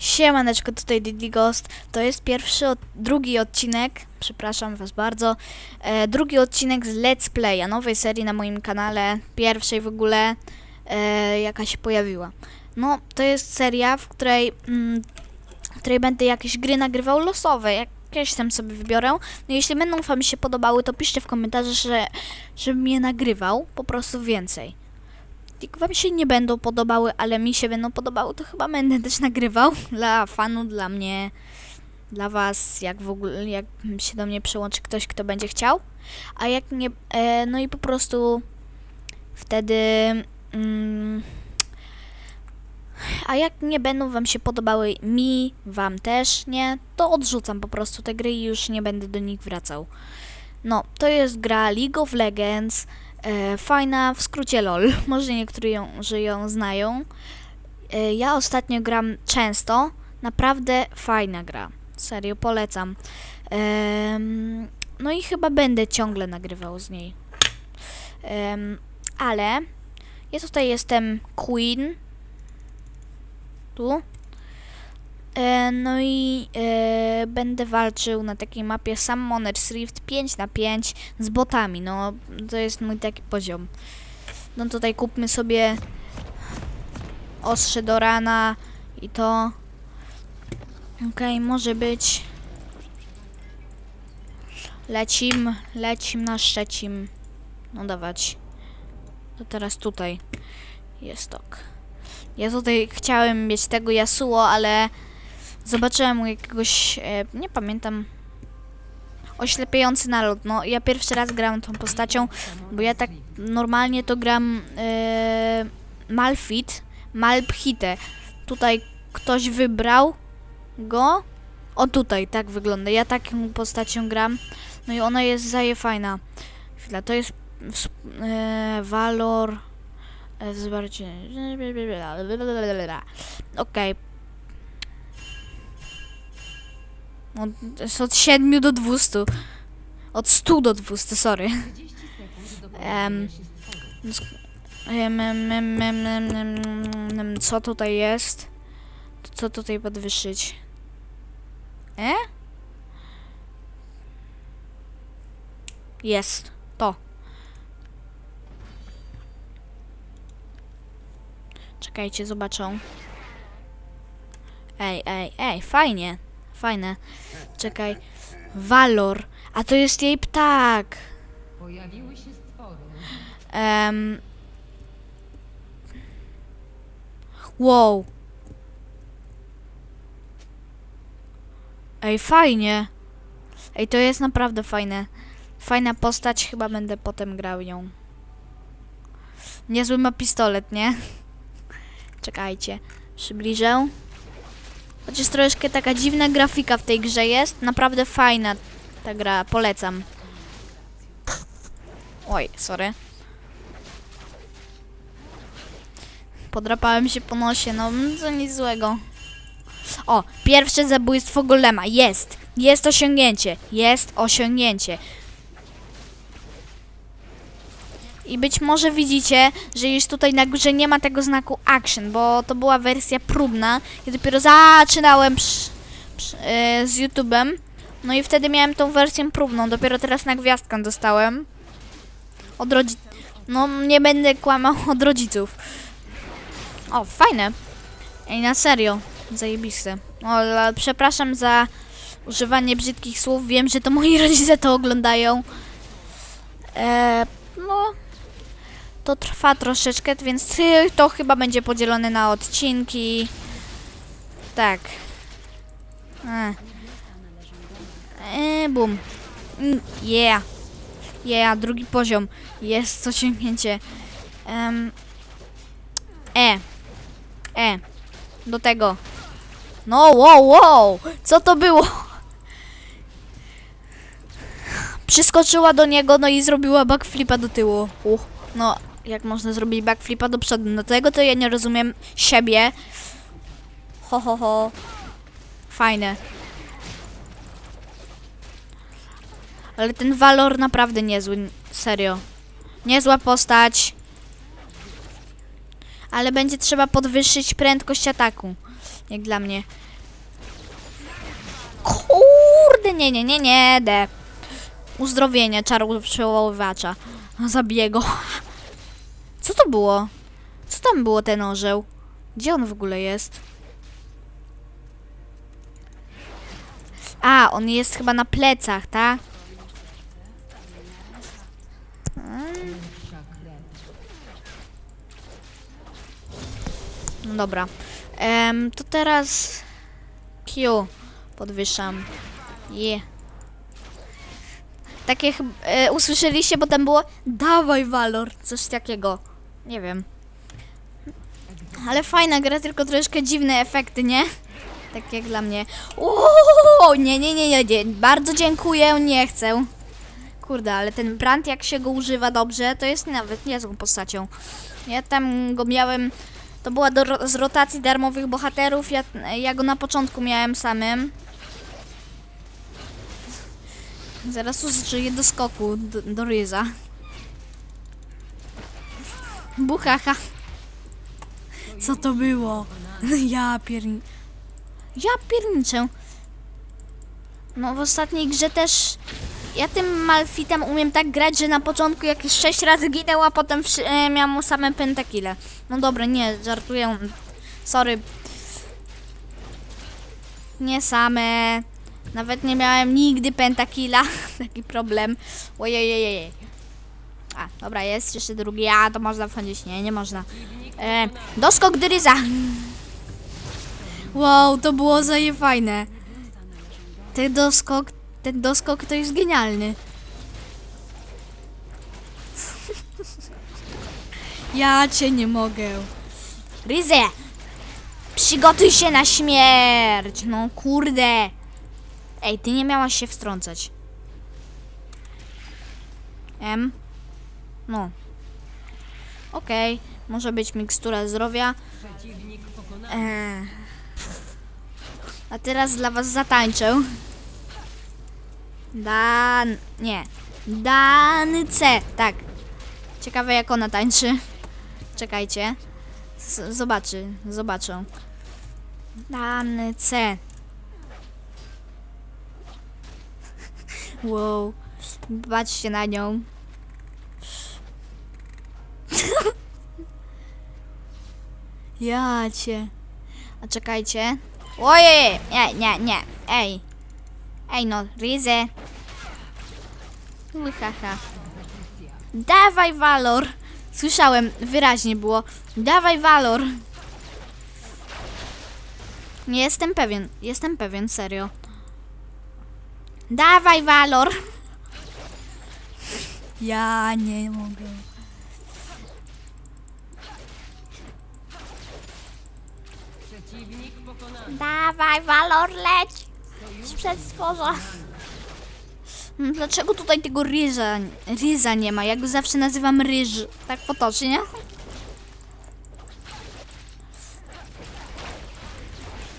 Siemaneczko, tutaj Didi Ghost. To jest pierwszy, od, drugi odcinek, przepraszam was bardzo, e, drugi odcinek z Let's Playa, nowej serii na moim kanale, pierwszej w ogóle, e, jaka się pojawiła. No, to jest seria, w której, mm, w której będę jakieś gry nagrywał losowe, jakieś tam sobie wybiorę. No, jeśli będą wam się podobały, to piszcie w komentarzach, że, żebym je nagrywał, po prostu więcej. Jak wam się nie będą podobały, ale mi się będą podobały, to chyba będę też nagrywał dla fanów, dla mnie, dla was, jak w ogóle, jak się do mnie przyłączy ktoś, kto będzie chciał. A jak nie, e, no i po prostu wtedy, mm, a jak nie będą wam się podobały mi, wam też, nie, to odrzucam po prostu te gry i już nie będę do nich wracał. No, to jest gra League of Legends, e, fajna, w skrócie LOL. Może niektórzy ją, że ją znają. E, ja ostatnio gram często, naprawdę fajna gra. Serio, polecam. Em, no i chyba będę ciągle nagrywał z niej. Em, ale ja tutaj jestem Queen. Tu. E, no i e, będę walczył na takiej mapie Summoner's Rift 5 na 5 z botami. No, to jest mój taki poziom. No tutaj kupmy sobie ostrze do rana i to. Okej, może być. Lecim, lecim na Szczecim. No dawać. To teraz tutaj jest ok. Ja tutaj chciałem mieć tego Yasuo, ale zobaczyłem jakiegoś, e, nie pamiętam, oślepiający nalot. No, ja pierwszy raz gram tą postacią, bo ja tak normalnie to gram e, Malfit, Malphite. Tutaj ktoś wybrał go. O tutaj, tak wygląda. Ja taką postacią gram. No i ona jest zaje fajna. Chwila, to jest e, Valor. e, Zobaczcie. Okej. Od, to jest od 7 do 200. Od 100 do 200, sorry. Em, co tutaj jest? Co tutaj podwyższyć? E? Jest. To. Czekajcie, zobaczą. Ej, ej, ej, fajnie. Fajne. Czekaj. Valor. A to jest jej ptak. Pojawiły się stwory. Em. Wow. Ej, fajnie. Ej, to jest naprawdę fajne. Fajna postać, chyba będę potem grał ją. Niezły ma pistolet, nie? Czekajcie. Przybliżę. Chociaż troszkę taka dziwna grafika w tej grze jest. Naprawdę fajna ta gra, polecam. Oj, sorry. Podrapałem się po nosie, no to nic złego. O, pierwsze zabójstwo golema, jest! Jest osiągnięcie, jest osiągnięcie. I być może widzicie, że już tutaj na górze nie ma tego znaku action, bo to była wersja próbna. Ja dopiero zaczynałem e, z YouTube'em. No i wtedy miałem tą wersję próbną, dopiero teraz na gwiazdkę dostałem. Od rodziców. No, nie będę kłamał od rodziców. O, fajne. Ej, na serio. Zajebiste. O, przepraszam za używanie brzydkich słów. Wiem, że to moi rodzice to oglądają. E, no, to trwa troszeczkę, więc to chyba będzie podzielone na odcinki. Tak. E. E, bum. Mm, Yeah. Yeah, drugi poziom. Jest osiągnięcie. Em, e. E. Do tego. No, wow, wow! Co to było? Przyskoczyła do niego, no i zrobiła backflipa do tyłu. Uch. No, jak można zrobić backflipa do przodu? No tego to ja nie rozumiem siebie. Ho, ho, ho. Fajne. Ale ten walor naprawdę niezły, serio. Niezła postać. Ale będzie trzeba podwyższyć prędkość ataku. Jak dla mnie. Kurde, nie, nie, nie, nie, de. Uzdrowienie czaru przełowywacza. Zabiję go. Co to było? Co tam było ten orzeł? Gdzie on w ogóle jest? A, on jest chyba na plecach, tak? Krew. No dobra. Em, to teraz Q podwyższam. Je. Takie chyb- e, usłyszeliście, bo tam było dawaj Valor, coś takiego. Nie wiem. Ale fajna gra, tylko troszkę dziwne efekty, nie? Tak jak dla mnie. Uuu, nie, nie, nie, nie. Bardzo dziękuję, nie chcę. Kurde, ale ten brand jak się go używa dobrze, to jest nawet niezłą postacią. Ja tam go miałem to była do, z rotacji darmowych bohaterów. Ja, ja go na początku miałem samym. Zaraz użyję do skoku, do, do ryza. Buchacha. Co to było? Ja pierni... Ja pierniczę. No w ostatniej grze też... Ja tym Malfitem umiem tak grać, że na początku jakieś 6 razy ginęł, a potem e, miałam same pentakile. No dobra, nie, żartuję. Sorry. Nie same. Nawet nie miałem nigdy pentakilla. Taki problem. Ojej. A, dobra, jest jeszcze drugi. A, to można wchodzić. Nie, nie można. E, doskok Dryza. Wow, to było zaje fajne. Ten doskok, ten doskok to jest genialny. Ja cię nie mogę. Ryzę! Przygotuj się na śmierć! No kurde! Ej, ty nie miałaś się wstrącać. M? No. Okej, może być mikstura zdrowia. Eee. A teraz dla was zatańczę. Dan... nie. Dan C, tak. Ciekawe jak ona tańczy. Czekajcie. Z zobaczy, zobaczę. Dan C. Wow. Patrzcie na nią. Ja cię. A czekajcie. Ojej! Nie, nie, nie. Ej. Ej no, Rizę. Łyhaha. Dawaj Valor. Słyszałem, wyraźnie było. Dawaj Valor. Nie jestem pewien, jestem pewien, serio. Dawaj Valor. Ja nie mogę. Dawaj, Valor, leć! Przed stworza. Mm, Dlaczego tutaj tego ryża, ryza nie ma? Ja go zawsze nazywam ryż. Tak potocznie.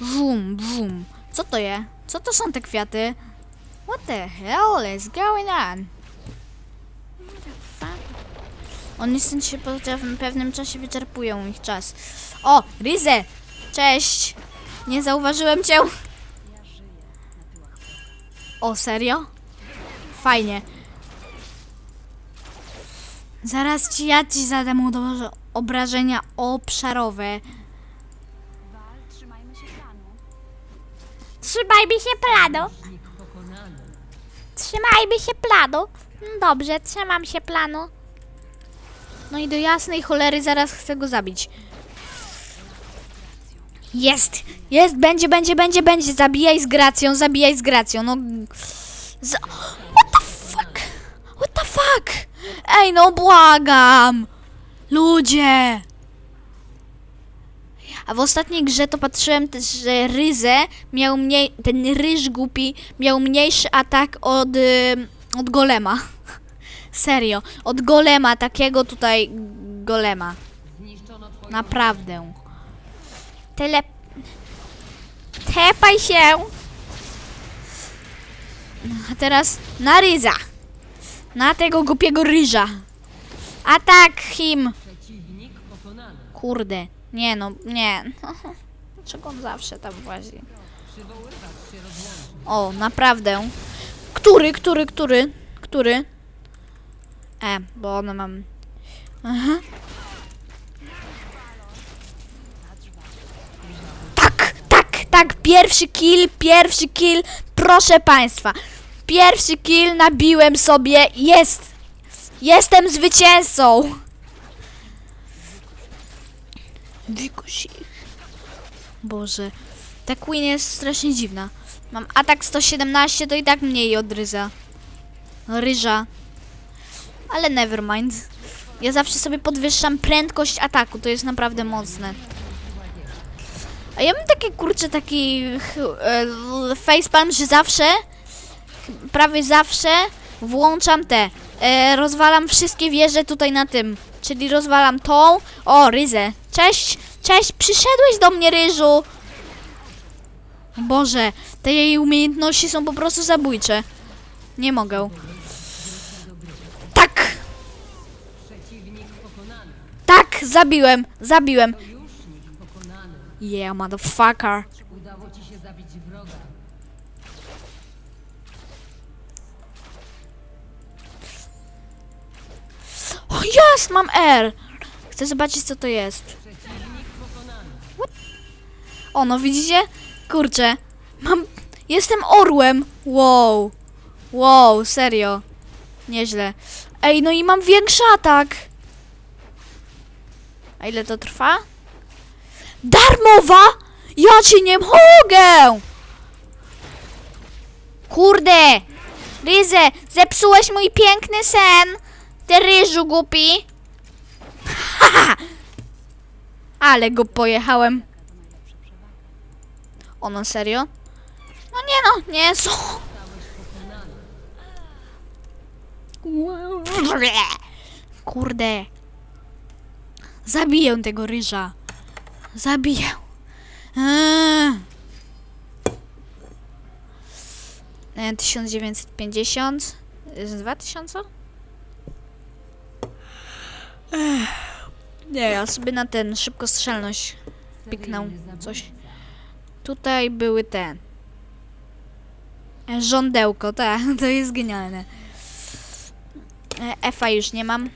Wum, wum. Co to je? Co to są te kwiaty? What the hell is going on? Oni stąd się po pe- pewnym czasie wyczerpują ich czas. O, Rizę! Cześć! Nie zauważyłem cię. O, serio? Fajnie. Zaraz ci ja ci zadam obrażenia obszarowe. Trzymajmy się planu. Trzymajmy się planu. Mm, Dobrze, trzymam się planu. No i do jasnej cholery zaraz chcę go zabić. Jest! Jest! Będzie, będzie, będzie, będzie! Zabijaj z gracją, zabijaj z gracją, no... Z... What the fuck? What the fuck? Ej, no błagam! Ludzie! A w ostatniej grze to patrzyłem też, że Ryzę miał mniej, ten ryż głupi miał mniejszy atak od, od golema. Serio, od golema, takiego tutaj golema. Naprawdę. Tele... Tepaj się! A teraz na ryza. Na tego głupiego ryża. Atak him! Kurde. Nie no, nie. Czego on zawsze tam rozłączy. O, naprawdę. Który, który, który? Który? E, bo one mam... Aha. Tak, tak, pierwszy kill, pierwszy kill, proszę państwa. Pierwszy kill nabiłem sobie, jest! Jestem zwycięzcą! Wykuś ich. Boże, ta Queen jest strasznie dziwna. Mam atak 117, to i tak mniej od ryza. Ryża. Ale nevermind. Ja zawsze sobie podwyższam prędkość ataku, to jest naprawdę mocne. A ja mam takie kurczę, taki e, facepalm, że zawsze, prawie zawsze włączam te. E, rozwalam wszystkie wieże tutaj na tym. Czyli rozwalam tą. O, ryzę. Cześć, cześć, przyszedłeś do mnie, ryżu. Boże, te jej umiejętności są po prostu zabójcze. Nie mogę. Tak! Tak! Zabiłem! Zabiłem! Yeah, motherfucker. Udało ci się zabić wroga. O, jest! Mam R! Chcę zobaczyć, co to jest. O, no widzicie? Kurczę. Mam... Jestem orłem! Wow. Wow, serio. Nieźle. Ej, no i mam większy atak. A ile to trwa? Darmowa? Ja ci nie mogę! Kurde! Ryzę, zepsułeś mój piękny sen! Ty ryżu głupi! Haha! Ale go pojechałem. Ono serio? No nie no, nie są. Kurde. Zabiję tego ryża. Zabiję. Eee. E, 1950. Z 2000? Ech. Nie, ja sobie na ten szybkostrzelność piknął coś. Tutaj były te. Żądełko, tak, to jest genialne. Efa już nie mam.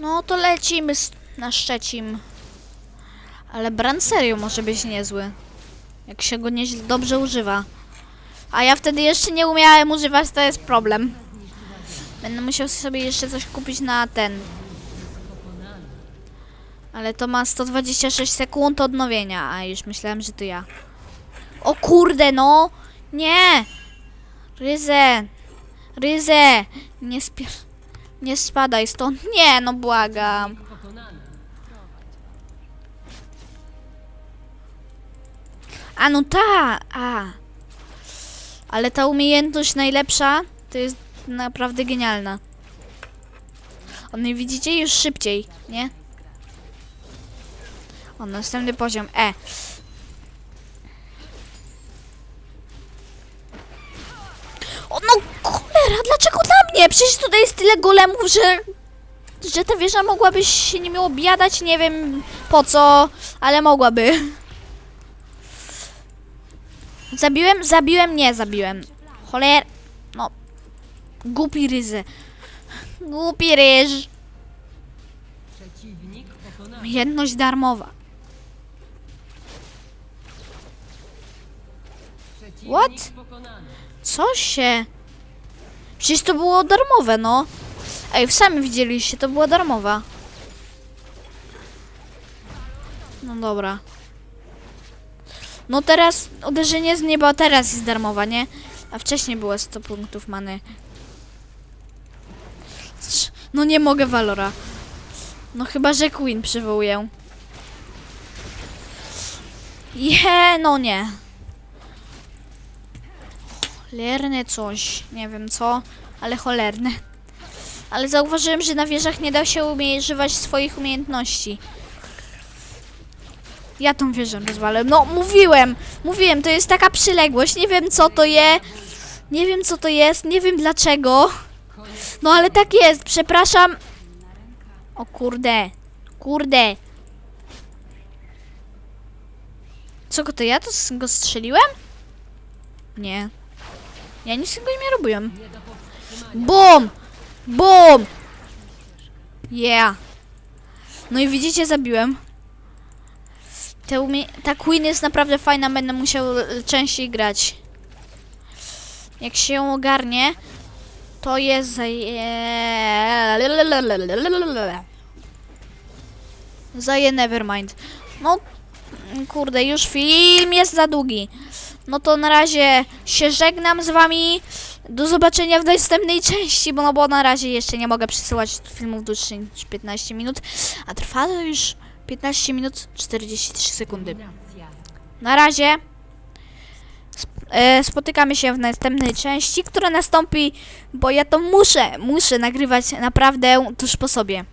No to lecimy z- na Szczecin. Ale brand serio może być niezły. Jak się go nieźle dobrze używa. A ja wtedy jeszcze nie umiałem używać, to jest problem. Będę musiał sobie jeszcze coś kupić na ten. Ale to ma 126 sekund odnowienia, a już myślałem, że to ja. O kurde, no! Nie! Ryzę! Ryzę! Nie spier... Nie spadaj stąd. Nie, no błagam. A no ta! A. Ale ta umiejętność najlepsza to jest naprawdę genialna. One widzicie już szybciej, nie? O, następny poziom. E. O no cholera, dlaczego dla mnie? Przecież tutaj jest tyle golemów, że... Że ta wieża mogłaby się nimi obiadać, nie wiem po co, ale mogłaby. Zabiłem? Zabiłem? Nie zabiłem. Choler... No. Głupi ryzy. Głupi ryż. Jedność darmowa. What? Co się? Przecież to było darmowe, no. Ej, sami widzieliście, to była darmowa. No dobra. No teraz uderzenie z nieba teraz jest darmowa, nie? A wcześniej było 100 punktów many. No nie mogę Valora. No chyba, że Queen przywołuję. Je, no nie. Cholerne coś. Nie wiem co, ale cholerne. Ale zauważyłem, że na wieżach nie da się używać swoich umiejętności. Ja tą wieżę rozwalę. No, mówiłem! Mówiłem, to jest taka przyległość. Nie wiem co to je. Nie wiem co to jest, nie wiem dlaczego. No ale tak jest, przepraszam. O kurde. Kurde. Co to ja to go strzeliłem? Nie. Ja nic tego nie robiłem. BUM! BUM! Yeah. No i widzicie, zabiłem. Te umie- ta Queen jest naprawdę fajna, będę musiał częściej grać. Jak się ją ogarnie, to jest zaje... Zaje Nevermind. No, kurde, już film jest za długi. No to na razie się żegnam z wami. Do zobaczenia w następnej części, bo no bo na razie jeszcze nie mogę przesyłać filmów dłuższych niż 15 minut, a trwa to już 15 minut 43 sekundy. Na razie e, spotykamy się w następnej części, która nastąpi, bo ja to muszę, muszę nagrywać naprawdę tuż po sobie.